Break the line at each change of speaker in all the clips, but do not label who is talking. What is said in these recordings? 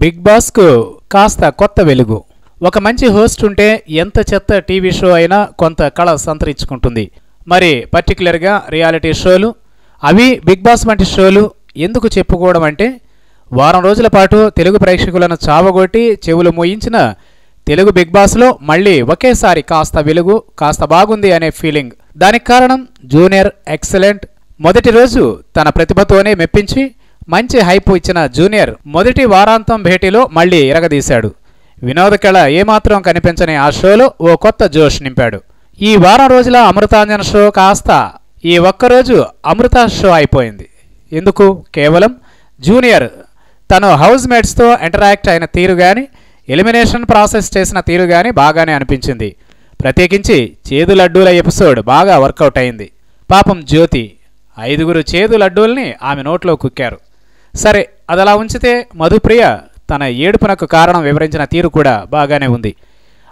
Big బాస్కు కాస్త కొత్త వెలుగు. ఒక మంచి హోస్ట్ ఉంటే ఎంత చెత్త టీవీ షో అయినా కొంత కళ సంతరించుకుంటుంది. మరి పర్టికులర్గా రియాలిటీ షోలు అవి బిగ్ బాస్ వంటి షోలు ఎందుకు చెప్పుకోవడం అంటే వారం రోజుల పాటు తెలుగు ప్రేక్షకులను చావగొట్టి చెవులు మోయించిన తెలుగు బిగ్ బాస్లో మళ్ళీ ఒకేసారి కాస్త వెలుగు కాస్త బాగుంది అనే ఫీలింగ్. దానికి కారణం జూనియర్ ఎక్సలెంట్ మొదటి రోజు తన ప్రతిభతోనే మెప్పించి మంచి హైప్ ఇచ్చిన జూనియర్ మొదటి వారాంతం భేటీలో మళ్ళీ ఇరగదీశాడు వినోద కళ ఏమాత్రం కనిపించని ఆ షోలో ఓ కొత్త జోష్ నింపాడు. ఈ వారం రోజుల అమృతాంజన్ షో కాస్త ఈ ఒక్కరోజు అమృత షో అయిపోయింది. ఎందుకు? కేవలం జూనియర్ తను హౌస్ మేట్స్తో ఇంటరాక్ట్ అయిన తీరు కానీ ఎలిమినేషన్ ప్రాసెస్ చేసిన తీరు కానీ బాగానే అనిపించింది. ప్రత్యేకించి చేదు లడ్డూల ఎపిసోడ్ బాగా వర్కౌట్ అయింది. పాపం జ్యోతి ఐదుగురు చేదు లడ్డూల్ని ఆమె నోట్లో కుక్కారు. సరే అదలా ఉంచితే మధుప్రియ తన ఏడుపునకు కారణం వివరించిన తీరు కూడా బాగానే ఉంది.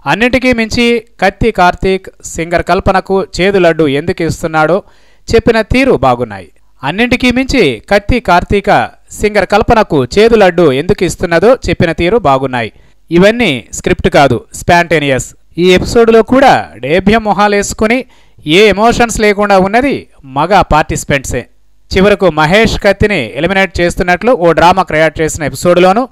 అన్నింటికీ మించి కత్తి కార్తీక్ సింగర్ కల్పనకు చేదు లడ్డు ఎందుకు ఇస్తున్నాడో చెప్పిన తీరు బాగున్నాయి. అన్నింటికీ మించి కత్తి కార్తీక సింగర్ కల్పనకు చేదు లడ్డు ఎందుకు ఇస్తున్నదో చెప్పిన తీరు బాగున్నాయి. ఇవన్నీ స్క్రిప్ట్ కాదు స్పాంటేనియస్. ఈ ఎపిసోడ్లో కూడా డేభ్యం మొహాలేసుకుని ఏ ఎమోషన్స్ లేకుండా ఉన్నది మగ పార్టిసిపెంట్సే. చివరకు మహేష్ కత్తిని ఎలిమినేట్ చేస్తున్నట్లు ఓ డ్రామా క్రియేట్ చేసిన ఎపిసోడ్లోనూ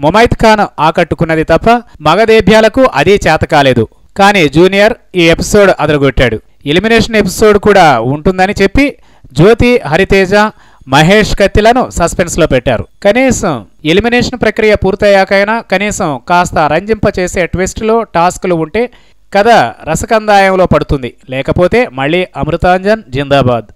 ముమైత్ ఖాన్ ఆకట్టుకున్నది తప్ప మగదేభ్యాలకు అదీ చేత కాలేదు. కానీ జూనియర్ ఈ ఎపిసోడ్ అదరగొట్టాడు. ఎలిమినేషన్ ఎపిసోడ్ కూడా ఉంటుందని చెప్పి జ్యోతి హరితేజ మహేష్ కత్తిలను సస్పెన్స్లో పెట్టారు. కనీసం ఎలిమినేషన్ ప్రక్రియ పూర్తయ్యాకైనా కనీసం కాస్త రంజింప చేసే ట్విస్టులు టాస్క్లు ఉంటే కథ రసకందాయంలో పడుతుంది. లేకపోతే మళ్ళీ అమృతాంజన్ జిందాబాద్.